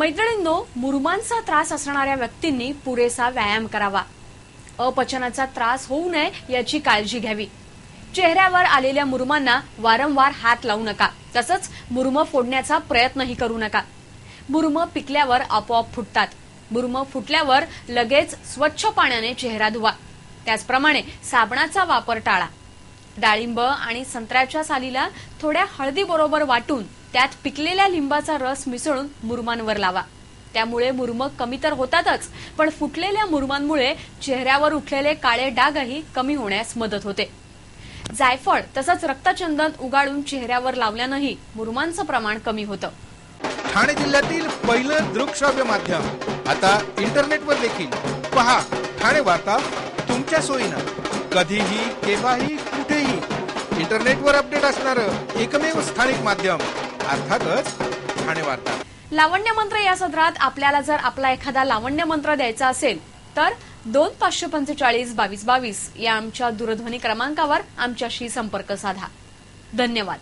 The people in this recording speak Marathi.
मैत्रिणींनो मुरुमांचा त्रास असणाऱ्या व्यक्तींनी पुरेसा व्यायाम करावा. अपचनाचा त्रास होऊ नये याची काळजी घ्यावी. चेहऱ्यावर आलेल्या मुरुमांना वारंवार हात लावू नका. तसंच मुरुम फोडण्याचा प्रयत्नही करू नका. मुरुम पिकल्यावर आपोआप फुटतात. मुरुम फुटल्यावर लगेच स्वच्छ पाण्याने चेहरा धुवा. त्याचप्रमाणे साबणाचा वापर टाळा. डाळिंब आणि संत्र्याच्या सालीला थोड्या हळदी बरोबर वाटून त्यात पिकलेल्या लिंबाचा रस मिसळून मुरुमांवर लावा. त्यामुळे मुरुम कमी तर होतातच पण फुटलेल्या मुरुमांमुळे चेहऱ्यावर उठलेले काळे डागही कमी होण्यास मदत होते. जायफळ तसंच रक्तचंदन उगाळून चेहऱ्यावर लावल्यानंही मुरुमांचं प्रमाण कमी होतं. ठाणे जिल्ह्यातील पहिलं दृकश्राव्य माध्यम. आता इंटरनेटवर देखील. पहा ठाणे वार्ता तुमच्या सोयीनं. कधीही केव्हाही कुठेही. इंटरनेटवर अपडेट असणारं एकमेव स्थानिक माध्यम. अर्थातच ठाणे वार्ता लावण्य मंत्र या सदरात आपल्याला जर आपला एखादा लावण्य मंत्र द्यायचा असेल तर दोन पाचशे पंचेचाळीस बावीस बावीस या आमच्या दूरध्वनी क्रमांकावर आमच्याशी संपर्क साधा. धन्यवाद.